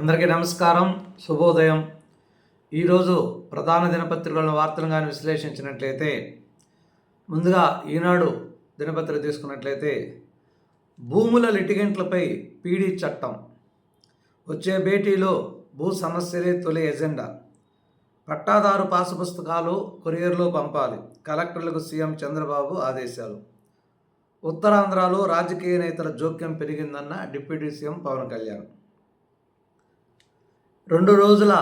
అందరికీ నమస్కారం శుభోదయం. ఈరోజు ప్రధాన దినపత్రికలను వార్తలు కానీ విశ్లేషించినట్లయితే ముందుగా ఈనాడు దినపత్రిక తీసుకున్నట్లయితే భూముల లిటిగెంట్లపై పీడీ చట్టం. వచ్చే భేటీలో భూ సమస్యలే తొలి ఎజెండా. పట్టాదారు పాసు పుస్తకాలు కొరియర్లో పంపాలి కలెక్టర్లకు సీఎం చంద్రబాబు ఆదేశాలు. ఉత్తరాంధ్రలో రాజకీయ నేతల జోక్యం పెరిగిందన్న డిప్యూటీ సీఎం పవన్ కళ్యాణ్. రెండు రోజుల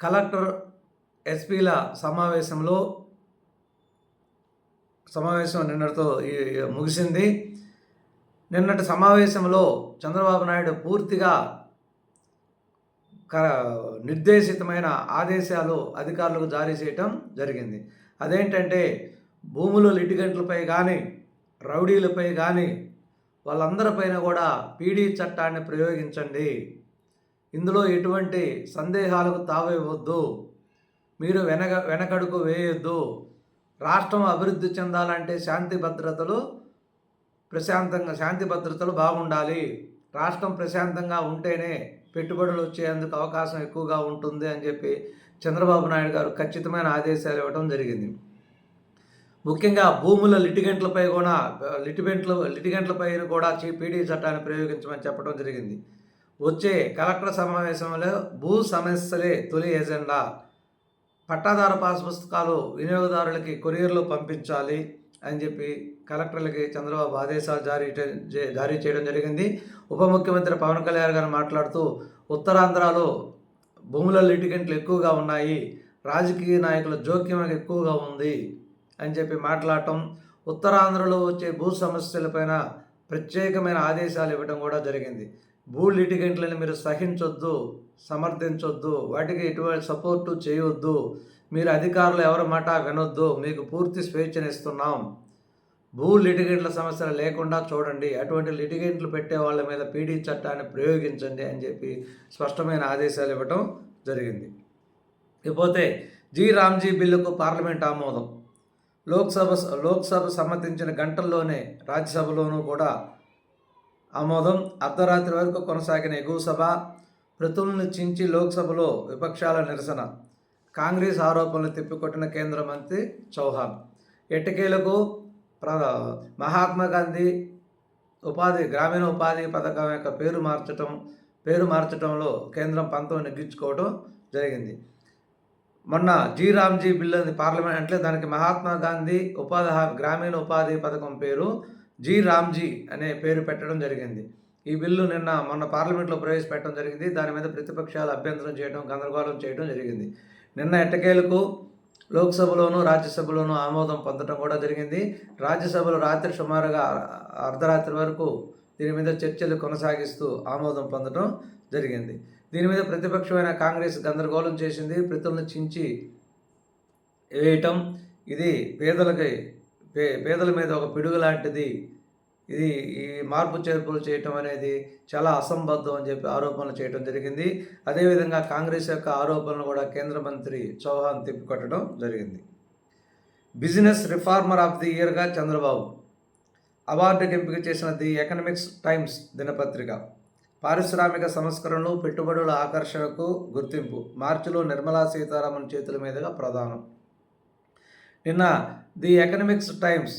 కలెక్టర్ ఎస్పీల సమావేశంలో సమావేశం నిన్నటితో ముగిసింది. నిన్నటి సమావేశంలో చంద్రబాబు నాయుడు పూర్తిగా క నిర్దేశితమైన ఆదేశాలు అధికారులకు జారీ చేయటం జరిగింది. అదేంటంటే భూములు లిటిగెంట్లపై కానీ రౌడీలపై కానీ వాళ్ళందరిపైన కూడా పీడీ చట్టాన్ని ప్రయోగించండి. ఇందులో ఎటువంటి సందేహాలకు తావేయవద్దు మీరు వెనక వెనకడుగు వేయొద్దు. రాష్ట్రం అభివృద్ధి చెందాలంటే శాంతి భద్రతలు ప్రశాంతంగా శాంతి భద్రతలు బాగుండాలి. రాష్ట్రం ప్రశాంతంగా ఉంటేనే పెట్టుబడులు వచ్చేందుకు అవకాశం ఎక్కువగా ఉంటుంది అని చెప్పి చంద్రబాబు నాయుడు గారు ఖచ్చితమైన ఆదేశాలు ఇవ్వడం జరిగింది. ముఖ్యంగా భూముల లిటిగెంట్లపై కూడా లిటిగెంట్ల లిటిగెంట్లపై కూడా పీడీ చట్టాన్ని ప్రయోగించమని చెప్పడం జరిగింది. వచ్చే కలెక్టర్ సమావేశంలో భూ సమస్యలే తొలి ఎజెండా. పట్టాదారు పాస్ పుస్తకాలు వినియోగదారులకి కొరియర్లు పంపించాలి అని చెప్పి కలెక్టర్లకి చంద్రబాబు ఆదేశాలు జారీ జారీ చేయడం జరిగింది. ఉప ముఖ్యమంత్రి పవన్ కళ్యాణ్ గారు మాట్లాడుతూ ఉత్తరాంధ్రలో భూముల లిటిగెంట్లు ఎక్కువగా ఉన్నాయి రాజకీయ నాయకుల జోక్యం ఎక్కువగా ఉంది అని చెప్పి మాట్లాడటం ఉత్తరాంధ్రలో వచ్చే భూ సమస్యలపైన ప్రత్యేకమైన ఆదేశాలు ఇవ్వడం కూడా జరిగింది. భూ లిటిగెంట్లను మీరు సహించొద్దు సమర్థించొద్దు వాటికి ఎటువంటి సపోర్టు చేయొద్దు. మీరు అధికారులు ఎవరి మాట వినొద్దు. మీకు పూర్తి స్వేచ్ఛనిస్తున్నాం. భూ లిటిగెంట్ల సమస్యలు లేకుండా చూడండి. అటువంటి లిటిగెంట్లు పెట్టే వాళ్ళ మీద పీడీ చట్టాన్ని ప్రయోగించండి అని చెప్పి స్పష్టమైన ఆదేశాలు ఇవ్వటం జరిగింది. ఇకపోతే జి. రామ్జీ బిల్లుకు పార్లమెంట్ ఆమోదం. లోక్సభ లోక్సభ సమ్మతించిన గంటల్లోనే రాజ్యసభలోనూ కూడా ఆమోదం అర్ధరాత్రి వరకు కొనసాగిన ఎగువ సభ ప్రతులను చించి లోక్సభలో విపక్షాల నిరసన. కాంగ్రెస్ ఆరోపణలు తిప్పికొట్టిన కేంద్ర మంత్రి చౌహాన్. ఎట్టకేలకు ప్ర మహాత్మా గాంధీ ఉపాధి గ్రామీణ ఉపాధి పథకం యొక్క పేరు మార్చటం పేరు మార్చడంలో కేంద్రం పంతం నెగ్గించుకోవడం జరిగింది. మొన్న జీ రామ్జీ బిల్లు పార్లమెంట్ అంటే దానికి మహాత్మా గాంధీ ఉపాధి గ్రామీణ ఉపాధి పథకం పేరు జీ రామ్జీ అనే పేరు పెట్టడం జరిగింది. ఈ బిల్లు నిన్న మొన్న పార్లమెంట్లో ప్రవేశపెట్టడం జరిగింది. దాని మీద ప్రతిపక్షాలు అభ్యంతరం చేయడం గందరగోళం చేయడం జరిగింది. నిన్న ఎట్టకేలకు లోక్సభలోను రాజ్యసభలోను ఆమోదం పొందడం కూడా జరిగింది. రాజ్యసభలో రాత్రి సుమారుగా అర్ధరాత్రి వరకు దీని మీద చర్చలు కొనసాగిస్తూ ఆమోదం పొందడం జరిగింది. దీని మీద ప్రతిపక్షమైన కాంగ్రెస్ గందరగోళం చేసింది. ప్రతులను చించి వేయటం ఇది పేదలకి పే పేదల మీద ఒక పిడుగు లాంటిది ఇది ఈ మార్పు చేర్పులు చేయటం అనేది చాలా అసంబద్ధం అని చెప్పి ఆరోపణలు చేయడం జరిగింది. అదేవిధంగా కాంగ్రెస్ యొక్క ఆరోపణలు కూడా కేంద్ర మంత్రి చౌహాన్ తిప్పికొట్టడం జరిగింది. బిజినెస్ రిఫార్మర్ ఆఫ్ ది ఇయర్గా చంద్రబాబు. అవార్డుకి ఎంపిక చేసిన ది ఎకనమిక్స్ టైమ్స్ దినపత్రిక. పారిశ్రామిక సంస్కరణలు పెట్టుబడుల ఆకర్షణకు గుర్తింపు. మార్చిలో నిర్మలా సీతారామన్ చేతుల మీదుగా ప్రధానం. నిన్న the economics times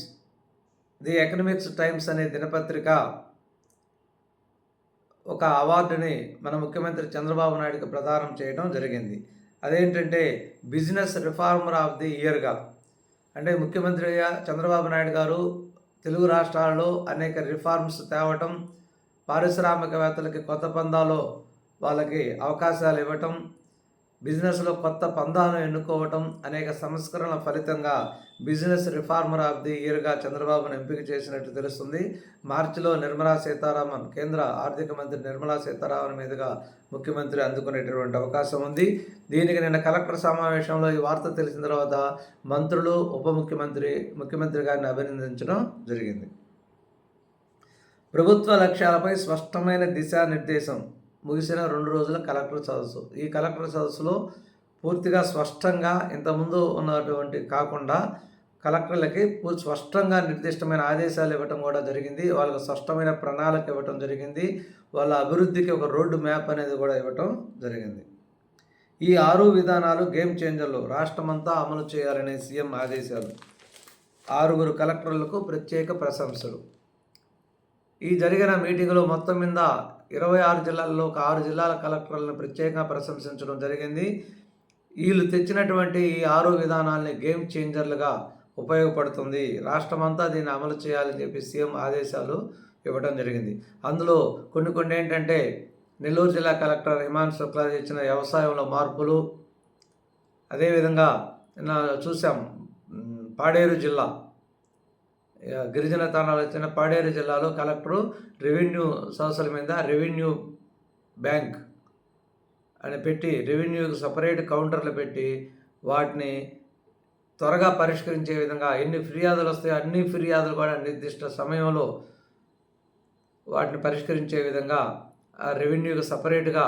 the economics times అనే దినపత్రిక ఒక అవార్డుని మన ముఖ్యమంత్రి చంద్రబాబు నాయుడుకి ప్రదానం చేయడం జరిగింది. అదేంటంటే బిజినెస్ రిఫార్మర్ ఆఫ్ ది ఇయర్గా అంటే ముఖ్యమంత్రి చంద్రబాబు నాయుడు గారు తెలుగు రాష్ట్రాలలో అనేక రిఫార్మ్స్ తేవటం పారిశ్రామికవేత్తలకి కొత్త పందాలో వాళ్ళకి అవకాశాలు ఇవ్వటం బిజినెస్లో కొత్త పందాలను ఎన్నుకోవటం అనేక సంస్కరణల ఫలితంగా బిజినెస్ రిఫార్మర్ ఆఫ్ ది ఇయర్గా చంద్రబాబును ఎంపిక చేసినట్టు తెలుస్తుంది. మార్చిలో నిర్మలా సీతారామన్ కేంద్ర ఆర్థిక మంత్రి నిర్మలా సీతారామన్ మీదుగా ముఖ్యమంత్రి అందుకునేటటువంటి అవకాశం ఉంది. దీనికి నిన్న కలెక్టర్ సమావేశంలో ఈ వార్త తెలిసిన తర్వాత మంత్రులు ఉప ముఖ్యమంత్రి ముఖ్యమంత్రి గారిని అభినందించడం జరిగింది. ప్రభుత్వ లక్ష్యాలపై స్పష్టమైన దిశానిర్దేశం ముగిసిన రెండు రోజుల కలెక్టర్ సదస్సు. ఈ కలెక్టర్ సదస్సులో పూర్తిగా స్పష్టంగా ఇంతకుముందు ఉన్నటువంటి కాకుండా కలెక్టర్లకి స్పష్టంగా నిర్దిష్టమైన ఆదేశాలు ఇవ్వటం కూడా జరిగింది. వాళ్ళకి స్పష్టమైన ప్రణాళిక ఇవ్వటం జరిగింది. వాళ్ళ అభివృద్ధికి ఒక రోడ్డు మ్యాప్ అనేది కూడా ఇవ్వటం జరిగింది. ఈ ఆరు విధానాలు గేమ్ చేంజర్లు. రాష్ట్రమంతా అమలు చేయాలనే సీఎం ఆదేశాలు. ఆరుగురు కలెక్టర్లకు ప్రత్యేక ప్రశంసలు. ఈ జరిగిన మీటింగ్లో మొత్తం మీద ఇరవై ఆరు జిల్లాల్లో ఒక ఆరు జిల్లాల కలెక్టర్లను ప్రత్యేకంగా ప్రశంసించడం జరిగింది. వీళ్ళు తెచ్చినటువంటి ఈ ఆరు విధానాల్ని గేమ్ చేంజర్లుగా ఉపయోగపడుతుంది. రాష్ట్రమంతా దీన్ని అమలు చేయాలని చెప్పి సీఎం ఆదేశాలు ఇవ్వడం జరిగింది. అందులో కొన్ని కొన్ని ఏంటంటే నెల్లూరు జిల్లా కలెక్టర్ హిమాన్ శుక్లా ఇచ్చిన వ్యవసాయంలో మార్పులు అదేవిధంగా చూసాం పాడేరు జిల్లా గిరిజన తానాలు వచ్చిన పాడేరు జిల్లాలో కలెక్టరు రెవెన్యూ సంస్థల మీద రెవెన్యూ బ్యాంక్ అని పెట్టి రెవెన్యూకి సపరేట్ కౌంటర్లు పెట్టి వాటిని త్వరగా పరిష్కరించే విధంగా ఎన్ని ఫిర్యాదులు వస్తాయో అన్ని ఫిర్యాదులు కూడా నిర్దిష్ట సమయంలో వాటిని పరిష్కరించే విధంగా ఆ రెవెన్యూకి సపరేట్గా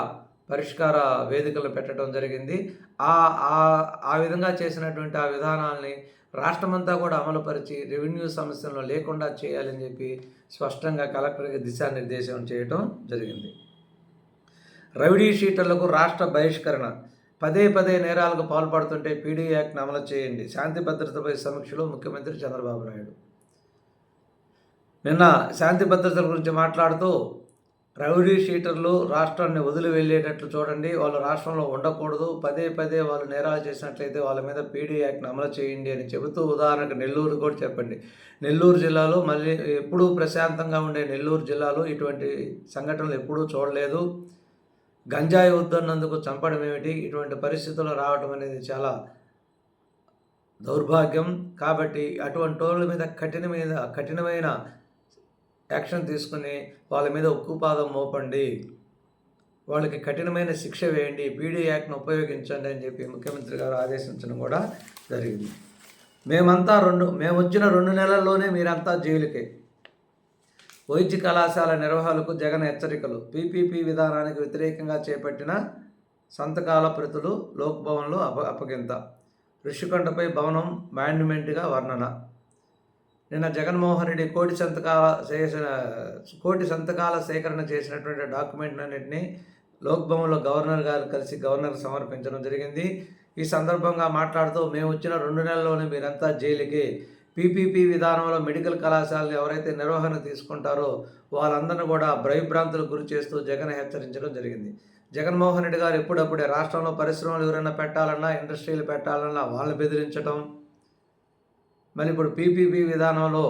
పరిష్కార వేదికలు పెట్టడం జరిగింది. ఆ- ఆ విధంగా చేసినటువంటి ఆ విధానాల్ని రాష్ట్రమంతా కూడా అమలుపరిచి రెవెన్యూ సమస్యలను లేకుండా చేయాలని చెప్పి స్పష్టంగా కలెక్టర్కి దిశానిర్దేశం చేయటం జరిగింది. రౌడీ షీటర్లకు రాష్ట్ర బహిష్కరణ. పదే పదే నేరాలకు పాల్పడుతుంటే పీడీ యాక్ట్ను అమలు చేయండి. శాంతి భద్రతపై సమీక్షలో ముఖ్యమంత్రి చంద్రబాబు నాయుడు. నిన్న శాంతి భద్రతల గురించి మాట్లాడుతూ రౌడీ షీటర్లు రాష్ట్రాన్ని వదిలి వెళ్ళేటట్లు చూడండి. వాళ్ళు రాష్ట్రంలో ఉండకూడదు. పదే పదే వాళ్ళు నేరాలు చేసినట్లయితే వాళ్ళ మీద పీడీ యాక్ట్ని అమలు చేయండి అని చెబుతూ ఉదాహరణకు నెల్లూరు కూడా చెప్పండి. నెల్లూరు జిల్లాలో మళ్ళీ ఎప్పుడూ ప్రశాంతంగా ఉండే నెల్లూరు జిల్లాలో ఇటువంటి సంఘటనలు ఎప్పుడూ చూడలేదు. గంజాయి వద్దన్నందుకు చంపడం ఏమిటి? ఇటువంటి పరిస్థితులు రావడం అనేది చాలా దౌర్భాగ్యం. కాబట్టి అటువంటి వాళ్ళ మీద కఠినమైన కఠినమైన యాక్షన్ తీసుకుని వాళ్ళ మీద ఉక్కుపాదం మోపండి. వాళ్ళకి కఠినమైన శిక్ష వేయండి. పీడీ యాక్ట్ను ఉపయోగించండి అని చెప్పి ముఖ్యమంత్రి గారు ఆదేశించడం కూడా జరిగింది. మేమంతా రెండు మేము వచ్చిన రెండు నెలల్లోనే మీరంతా జైలుకే. వైద్య కళాశాల నిర్వహణకు జగన్ హెచ్చరికలు. పీపీపీ విధానానికి వ్యతిరేకంగా చేపట్టిన సంతకాల ప్రతులు లోక్భవన్లో అప అప్పగింత. ఋషికొండపై భవనం మాన్యుమెంట్గా వర్ణన. నిన్న జగన్మోహన్ రెడ్డి కోటి సంతకాల చేసిన కోటి సంతకాల సేకరణ చేసినటువంటి డాక్యుమెంట్లు అన్నింటినీ లోక్భవన్లో గవర్నర్ గారు కలిసి గవర్నర్ సమర్పించడం జరిగింది. ఈ సందర్భంగా మాట్లాడుతూ మేము వచ్చిన రెండు నెలల్లోనే మీరంతా జైలుకి పీపీపీ విధానంలో మెడికల్ కళాశాలలు ఎవరైతే నిర్వహణ తీసుకుంటారో వాళ్ళందరినీ కూడా భయభ్రాంతులకు గురి చేస్తూ జగన్ హెచ్చరించడం జరిగింది. జగన్మోహన్ రెడ్డి గారు ఎప్పుడప్పుడే రాష్ట్రంలో పరిశ్రమలు ఎవరైనా పెట్టాలన్నా ఇండస్ట్రీలు పెట్టాలన్నా వాళ్ళని బెదిరించడం మరి ఇప్పుడు పీపీపీ విధానంలో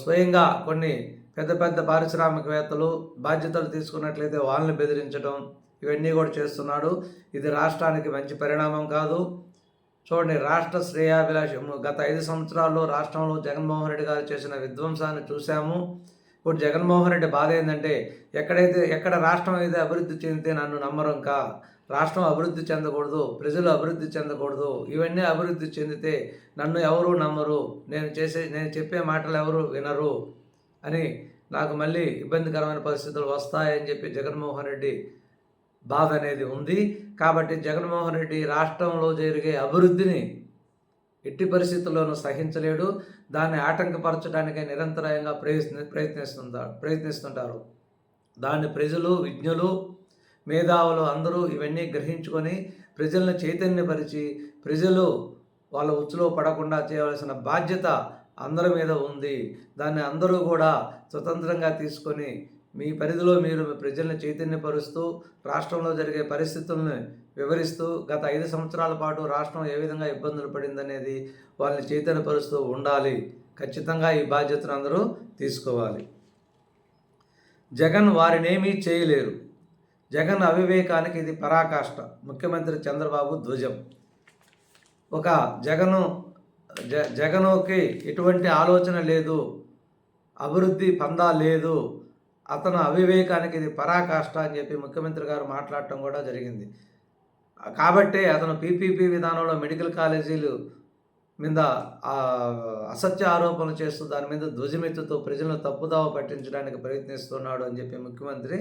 స్వయంగా కొన్ని పెద్ద పెద్ద పారిశ్రామికవేత్తలు బాధ్యతలు తీసుకున్నట్లయితే వాళ్ళని బెదిరించడం ఇవన్నీ కూడా చేస్తున్నాడు. ఇది రాష్ట్రానికి మంచి పరిణామం కాదు. చూడండి రాష్ట్ర శ్రేయాభిలాషం గత ఐదు సంవత్సరాల్లో రాష్ట్రంలో జగన్మోహన్ రెడ్డి గారు చేసిన విధ్వంసాన్ని చూశాము. ఇప్పుడు జగన్మోహన్ రెడ్డి బాధ ఏంటంటే ఎక్కడైతే ఎక్కడ రాష్ట్రం అయితే అభివృద్ధి చెందితే నన్ను నమ్మరం ఇంకా రాష్ట్రం అభివృద్ధి చెందకూడదు ప్రజలు అభివృద్ధి చెందకూడదు ఇవన్నీ అభివృద్ధి చెందితే నన్ను ఎవరు నమ్మరు నేను చేసే నేను చెప్పే మాటలు ఎవరు వినరు అని నాకు మళ్ళీ ఇబ్బందికరమైన పరిస్థితులు వస్తాయని చెప్పి జగన్మోహన్ రెడ్డి బాధ అనేది ఉంది. కాబట్టి జగన్మోహన్ రెడ్డి రాష్ట్రంలో జరిగే అభివృద్ధిని ఎట్టి పరిస్థితుల్లోనూ సహించలేడు. దాన్ని ఆటంకపరచడానికే నిరంతరాయంగా ప్రయత్ని ప్రయత్నిస్తుంటారు ప్రయత్నిస్తుంటారు. దాన్ని ప్రజలు విజ్ఞులు మేధావులు అందరూ ఇవన్నీ గ్రహించుకొని ప్రజలను చైతన్యపరిచి ప్రజలు వాళ్ళ ఉచ్చులో పడకుండా చేయవలసిన బాధ్యత అందరి మీద ఉంది. దాన్ని అందరూ కూడా స్వతంత్రంగా తీసుకొని మీ పరిధిలో మీరు మీ ప్రజల్ని చైతన్యపరుస్తూ రాష్ట్రంలో జరిగే పరిస్థితులను వివరిస్తూ గత ఐదు సంవత్సరాల పాటు రాష్ట్రం ఏ విధంగా ఇబ్బందులు పడిందనేది వాళ్ళని చైతన్యపరుస్తూ ఉండాలి. ఖచ్చితంగా ఈ బాధ్యతను అందరూ తీసుకోవాలి. జగన్ వారినేమీ చేయలేరు. జగన్ అవివేకానికి ఇది పరాకాష్ట. ముఖ్యమంత్రి చంద్రబాబు ధ్వజం. ఒక జగను జ జగనుకి ఎటువంటి ఆలోచన లేదు అభివృద్ధి పందా లేదు అతను అవివేకానికి ఇది పరాకాష్ట అని చెప్పి ముఖ్యమంత్రి గారు మాట్లాడటం కూడా జరిగింది. కాబట్టే అతను పీపీపీ విధానంలో మెడికల్ కాలేజీలు మీద అసత్య ఆరోపణలు చేస్తూ దాని మీద ధ్వజమెత్తుతో ప్రజలను తప్పుదావ పట్టించడానికి ప్రయత్నిస్తున్నాడు అని చెప్పి ముఖ్యమంత్రి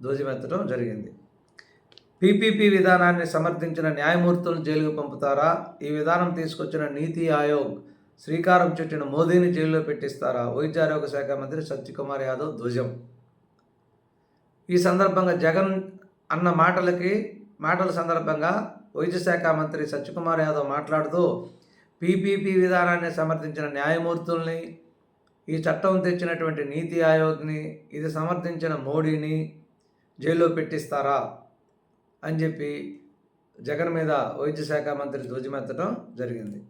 ధ్వజమెత్తడం జరిగింది. పీపీపీ విధానాన్ని సమర్థించిన న్యాయమూర్తులను జైలుకు పంపుతారా? ఈ విధానం తీసుకొచ్చిన నీతి ఆయోగ్ శ్రీకారం చుట్టిన మోదీని జైల్లో పెట్టిస్తారా? వైద్యారోగ్య శాఖ మంత్రి సత్యకుమార్ యాదవ్ ధ్వజం. ఈ సందర్భంగా జగన్ అన్న మాటలకి మాటల సందర్భంగా వైద్య శాఖ మంత్రి సత్యకుమార్ యాదవ్ మాట్లాడుతూ పీపీపీ విధానాన్ని సమర్థించిన న్యాయమూర్తుల్ని ఈ చట్టం తెచ్చినటువంటి నీతి ఆయోగ్ని ఇది సమర్థించిన మోడీని జైల్లో పెట్టిస్తారా అని చెప్పి జగన్ మీద వైద్య శాఖ మంత్రి ధ్వజమెత్తడం జరిగింది.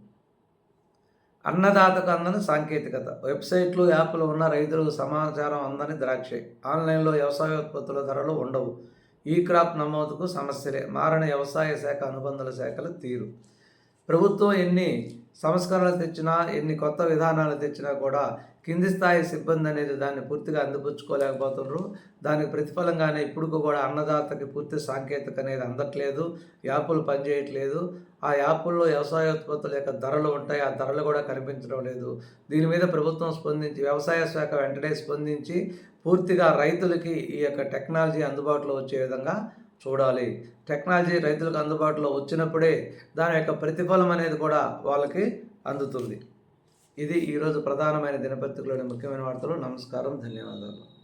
అన్నదాతకు అందని సాంకేతికత. వెబ్సైట్లు యాప్లు ఉన్న రైతులకు సమాచారం అందని ద్రాక్ష. ఆన్లైన్లో వ్యవసాయ ఉత్పత్తుల ధరలు ఉండవు. ఈ క్రాప్ నమోదుకు సమస్యలే. మారిన వ్యవసాయ శాఖ అనుబంధాల శాఖల తీరు. ప్రభుత్వం ఎన్ని సంస్కరణలు తెచ్చినా ఎన్ని కొత్త విధానాలు తెచ్చినా కూడా కింది స్థాయి సిబ్బంది అనేది దాన్ని పూర్తిగా అందిపుచ్చుకోలేకపోతున్నారు దానికి ప్రతిఫలంగానే ఇప్పుడు కూడా అన్నదాతకి పూర్తి సాంకేతిక అనేది అందట్లేదు. యాప్లు పనిచేయట్లేదు. ఆ యాప్ల్లో వ్యవసాయ ఉత్పత్తుల యొక్క ధరలు ఉంటాయి. ఆ ధరలు కూడా కనిపించడం లేదు. దీని మీద ప్రభుత్వం స్పందించి వ్యవసాయ శాఖ వెంటనే స్పందించి పూర్తిగా రైతులకి ఈ యొక్క టెక్నాలజీ అందుబాటులో వచ్చే విధంగా చూడాలి. టెక్నాలజీ రైతులకు అందుబాటులో వచ్చినప్పుడే దాని యొక్క ప్రతిఫలం అనేది కూడా వాళ్ళకి అందుతుంది. ఇది ఈరోజు ప్రధానమైన దినపత్రికలోని ముఖ్యమైన వార్తలు. నమస్కారం. ధన్యవాదాలు.